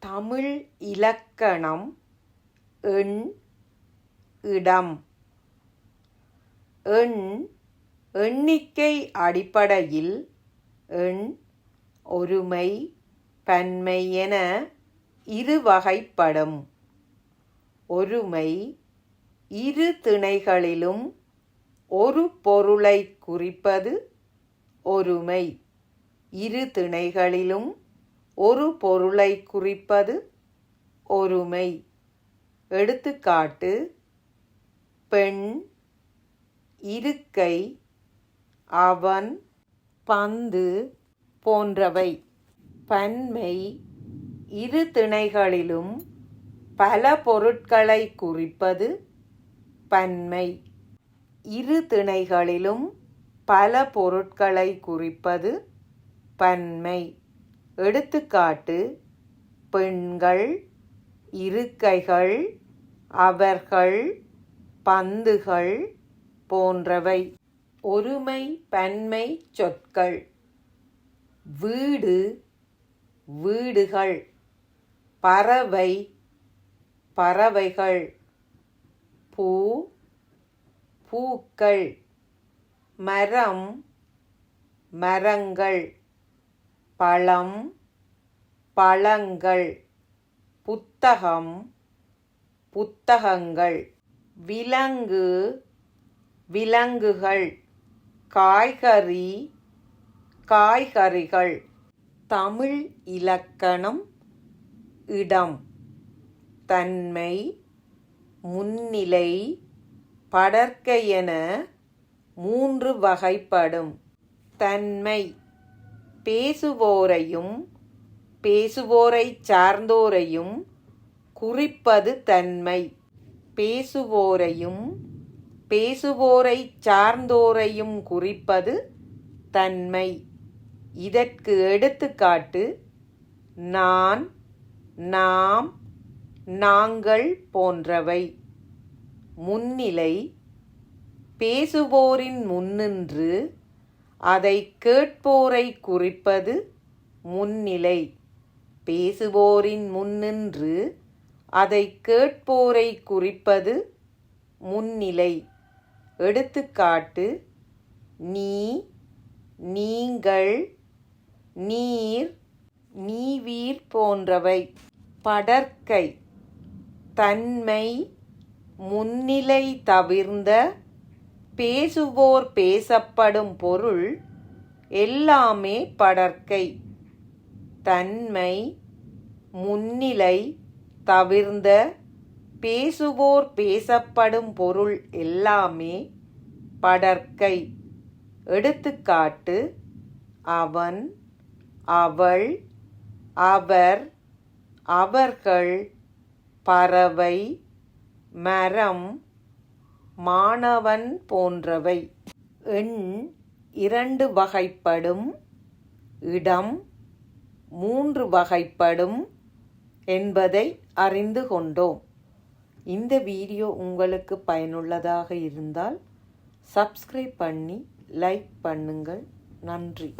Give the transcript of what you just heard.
தமிழ் இலக்கணம் எண் இடம். எண் எண்ணிக்கை அடிப்படையில் எண் ஒருமை பன்மை என இரு வகைப்படும். ஒருமை இரு திணைகளிலும் ஒரு பொருளை குறிப்பது ஒருமை. இரு திணைகளிலும் ஒரு பொருளை குறிப்பது ஒருமை. எடுத்துக்காட்டு பெண் இருக்கை அவன் பந்து போன்றவை. பன்மை இரு திணைகளிலும் பல பொருட்களை குறிப்பது பன்மை. இரு திணைகளிலும் பல பொருட்களை குறிப்பது பன்மை. எடுத்துக்காட்டு பெண்கள் இருக்கைகள் அவர்கள் பந்துகள் போன்றவை. ஒருமை பன்மை சொற்கள். வீடு வீடுகள். பறவை பறவைகள். பூ பூக்கள். மரம் மரங்கள். பழம் பழங்கள் புத்தகம் புத்தகங்கள் விலங்கு விலங்குகள் காய்கறி காய்கறிகள். தமிழ் இலக்கணம் இடம் தன்மை முன்னிலை படற்கையென என மூன்று வகைப்படும். தன்மை பேசுவோரையும் பேசுவோரை சார்ந்தோரையும் குறிப்பது தன்மை. பேசுவோரையும் பேசுவோரை சார்ந்தோரையும் குறிப்பது தன்மை. இதற்கு எடுத்துக்காட்டு நான் நாம் நாங்கள் போன்றவை. முன்னிலை பேசுவோரின் முன்னின்று அதை கேட்போரை குறிப்பது முன்னிலை. பேசுவோரின் முன்னின்று அதை கேட்போரை குறிப்பது முன்னிலை. எடுத்துக்காட்டு நீ நீங்கள் நீர் நீவீர் போன்றவை. படர்க்கை தன்மை முன்னிலை தவிர்ந்த பேசுவோர் பேசப்படும் பொருள் எல்லாமே படர்க்கை தன்மை முன்னிலை தவிர்ந்த பேசுவோர் பேசப்படும் பொருள் எல்லாமே படர்க்கை எடுத்துக்காட்டு அவன் அவள் அவர் அவர்கள் பறவை மரம் மாணவன் போன்றவை. எண் இரண்டு வகைப்படும் இடம் மூன்று வகைப்படும் என்பதை அறிந்து கொண்டோம். இந்த வீடியோ உங்களுக்கு பயனுள்ளதாக இருந்தால் சப்ஸ்கிரைப் பண்ணி லைக் பண்ணுங்கள். நன்றி.